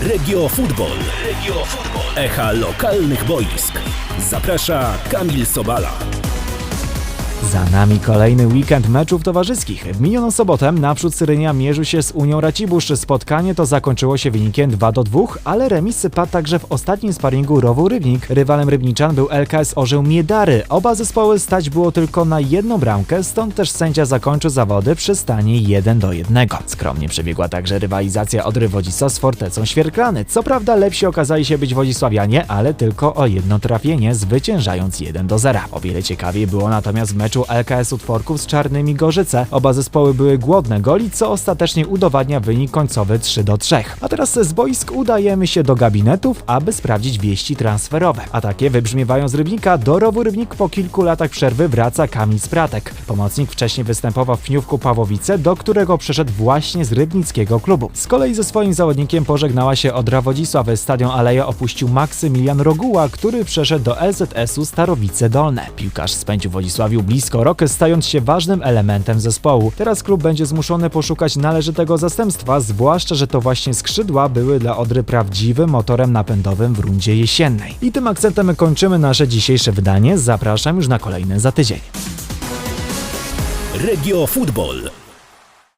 Regio Football. Regio Football. Echa lokalnych boisk. Zaprasza Kamil Sobala. Za nami kolejny weekend meczów towarzyskich. W minioną sobotę naprzód Syrynia mierzył się z Unią Racibórz. Spotkanie to zakończyło się wynikiem 2 do 2, ale remis padł także w ostatnim sparingu Rowu Rybnik. Rywalem Rybniczan był LKS Orzeł Miedary. Oba zespoły stać było tylko na jedną bramkę, stąd też sędzia zakończył zawody przy stanie 1 do 1. Skromnie przebiegła także rywalizacja Odry Wodzica z Fortecą Świerklany. Co prawda lepsi okazali się być Wodzisławianie, ale tylko o jedno trafienie, zwyciężając 1 do 0. O wiele ciekawiej było natomiast w meczu LKS-u Tworków z Czarnymi Gorzyce. Oba zespoły były głodne goli, co ostatecznie udowadnia wynik końcowy 3 do 3. A teraz z boisk udajemy się do gabinetów, aby sprawdzić wieści transferowe. A takie wybrzmiewają z Rybnika. Do Rowu Rybnik po kilku latach przerwy wraca Kamil Spratek. Pomocnik wcześniej występował w Pniówku Pawłowice, do którego przeszedł właśnie z rybnickiego klubu. Z kolei ze swoim zawodnikiem pożegnała się Odra Wodzisławy. Stadion Aleja opuścił Maksymilian Roguła, który przeszedł do LZS-u Starowice Dolne. Piłkarz spędził Wodzisławiu blisko rok, stając się ważnym elementem zespołu. Teraz klub będzie zmuszony poszukać należytego zastępstwa, zwłaszcza, że to właśnie skrzydła były dla Odry prawdziwym motorem napędowym w rundzie jesiennej. I tym akcentem kończymy nasze dzisiejsze wydanie. Zapraszam już na kolejne za tydzień. Regio Football.